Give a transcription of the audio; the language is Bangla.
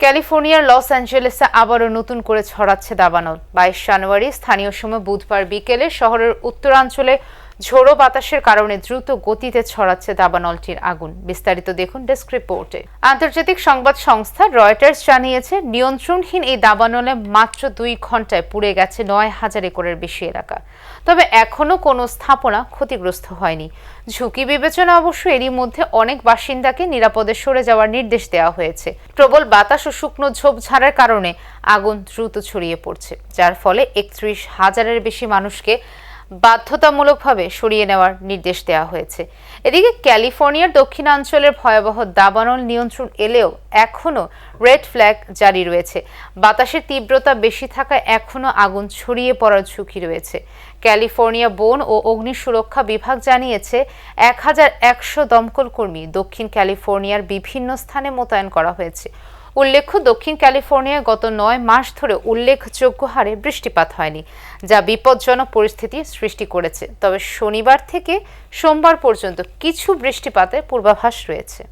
ক্যালিফোর্নিয়ার লস অ্যাঞ্জেলেসে আবারও নতুন করে ছড়াচ্ছে দাবানল। বাইশ জানুয়ারি স্থানীয় সময় বুধবার বিকেলে শহরের উত্তরাঞ্চলে ঝোড়ো বাতাসের কারণে দ্রুত গতিতে ছড়াচ্ছে দাবানলটির আগুন। বিস্তারিত দেখুন ডেস্ক রিপোর্টে। আন্তর্জাতিক সংবাদ সংস্থা রয়টার্স জানিয়েছে, নিয়ন্ত্রণহীন এই দাবানলে মাত্র দুই ঘন্টায় পুড়ে গেছে নয় হাজার একরের বেশি এলাকা। তবে এখনও কোনো স্থাপনা ক্ষতিগ্রস্ত হয়নি। ঝুঁকি বিবেচনা অবশ্য এরই মধ্যে অনেক বাসিন্দাকে নিরাপদে সরে যাওয়ার নির্দেশ দেওয়া হয়েছে। প্রবল বাতাস ও শুকনো ঝোপঝাড়ের কারণে আগুন দ্রুত ছড়িয়ে পড়ছে, যার ফলে একত্রিশ হাজারের বেশি মানুষকে বাধ্যতামূলকভাবে সরিয়ে নেওয়ার নির্দেশ দেওয়া হয়েছে। এদিকে ক্যালিফোর্নিয়ার দক্ষিণাঞ্চলের ভয়াবহ দাবানল নিয়ন্ত্রণ এলেও এখনও রেড ফ্ল্যাগ জারি রয়েছে। বাতাসের তীব্রতা বেশি থাকায় এখনও আগুন ছড়িয়ে পড়ার ঝুঁকি রয়েছে। ক্যালিফোর্নিয়া বন ও অগ্নি সুরক্ষা বিভাগ জানিয়েছে, এক হাজার একশো দমকল কর্মী দক্ষিণ ক্যালিফোর্নিয়ার বিভিন্ন স্থানে মোতায়েন করা হয়েছে। উল্লেখ্য, দক্ষিণ ক্যালিফোর্নিয়ায় গত নয় মাস ধরে উল্লেখযোগ্য হারে বৃষ্টিপাত হয়নি, যা বিপজ্জনক পরিস্থিতি সৃষ্টি করেছে। তবে শনিবার থেকে সোমবার পর্যন্ত কিছু বৃষ্টিপাতের পূর্বাভাস রয়েছে।